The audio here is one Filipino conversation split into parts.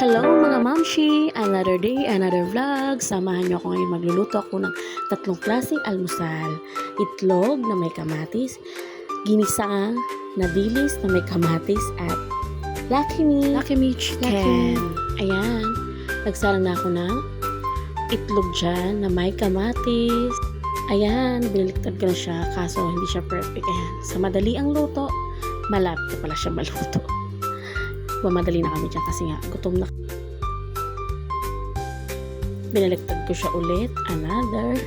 Hello mga mamshi! Another day, another vlog. Samahan niyo ako ngayon magluluto ako ng tatlong klaseng almusal. Itlog na may kamatis, ginisa na dilis na may kamatis, at Lucky Me, Lucky Me Chicken. Ayan, nagsara na ako ng itlog dyan na may kamatis. Ayan, biniliktad ko na siya kaso hindi siya perfect. Ayan, sa madali ang luto, malapit na pala siya maluto mamadali na kami dyan kasi nga gutom na. Binaliktad ko siya ulit another.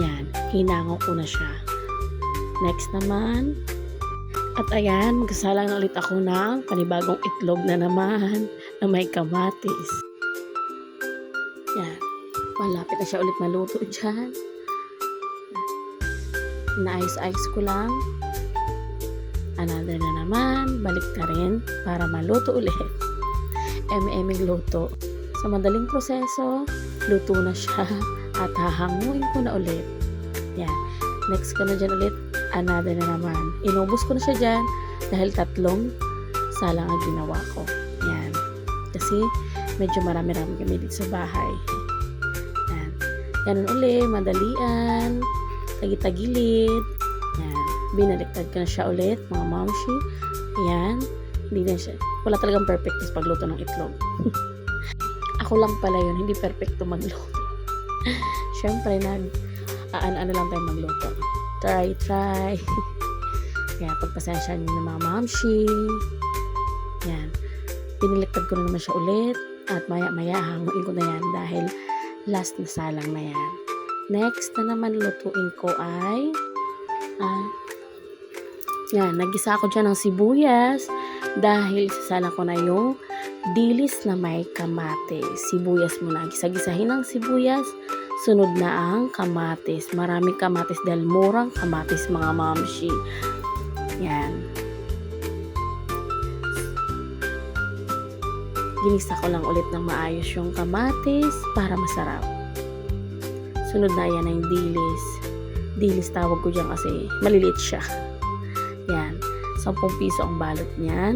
Yan hinango ko na siya. Next naman. At ayan magsasalang na ulit ako ng panibagong itlog na naman na may kamatis. Yan malapit na siya ulit maluto dyan. Naayos-ayos ko lang another na naman, balik ka rin para maluto ulit. Eme-eming luto. Sa madaling proseso, luto na siya at hahanguin ko na ulit. Yan. Next ko na dyan ulit, another na naman. Inubos ko na siya dyan dahil tatlong salang ang ginawa ko. Yan. Kasi medyo marami-rami kami dito sa bahay. Yan. Ganun ulit, madalian, tagi-tagilid, yan. Binaliktad ko na siya ulit, mga mamshi. Yan. Hindi na siya. Wala talagang perfect sa pagluto ng itlog. Ako lang pala yun, hindi perfecto magluto. Siyempre, nag aan-ano lang tayo magluto. Try, try. Kaya pagpasensya niyo ng mga mamshi. Yan. Biniliktad ko na naman siya ulit. At maya-maya, hanguin ko na yan dahil last na salang na yan. Next na naman lutuin ko ay Ah, yan, nagisa ako dyan ng sibuyas dahil sasala ko na yung dilis na may kamatis. Sibuyas muna. Gisa-gisahin ang sibuyas. Sunod na ang kamatis. Maraming kamatis dahil murang kamatis mga mamshi. Yan. Ginisa ko lang ulit ng maayos yung kamatis para masarap. Sunod na yan ang dilis dilis tawag ko dyan kasi maliliit siya. Yan. 10 piso ang balot niyan.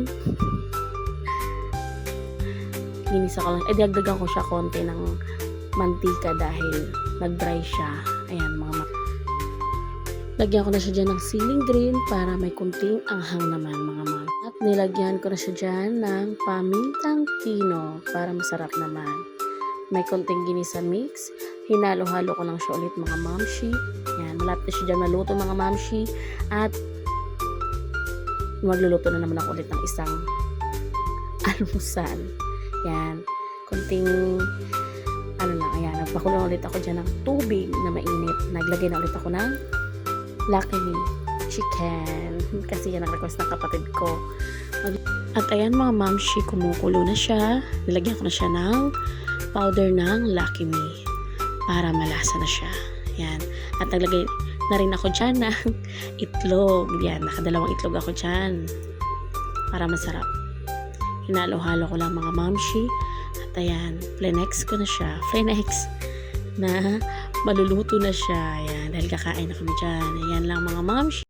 Ginisa ko lang. Eh, dagdagan ko siya konti ng mantika dahil nag-dry siya. Ayan, mga Lagyan ko na siya dyan ng ceiling green para may kunting anghang naman, mga ma'am. At nilagyan ko na siya dyan ng pamintang pino para masarap naman. May konting ginisa mix. Hinalo-halo ko lang siya ulit, mga mamshi. Yan, malapit na siya dyan maluto mga mamshi. At magluluto na naman ako ulit ng isang almusal. Yan, konting ano lang, ayan, nagpakulo ulit ako dyan ng tubig na mainit. Naglagay na ulit ako ng Me chicken. Kasi yan ang request ng kapatid ko. At ayan mga mamshi, kumukulo na siya. Nilagyan ko na siya ng powder ng Lucky Me para malasa na siya. Yan. At naglagay na rin ako dyan ng itlog. Yan, nakadalawang itlog ako dyan. Para masarap. Hinalo-halo ko lang mga mamshi. At ayan, flenex ko na siya. Flenex na maluluto na siya. Ayan, dahil kakain na kami dyan. Ayan lang mga mamshi.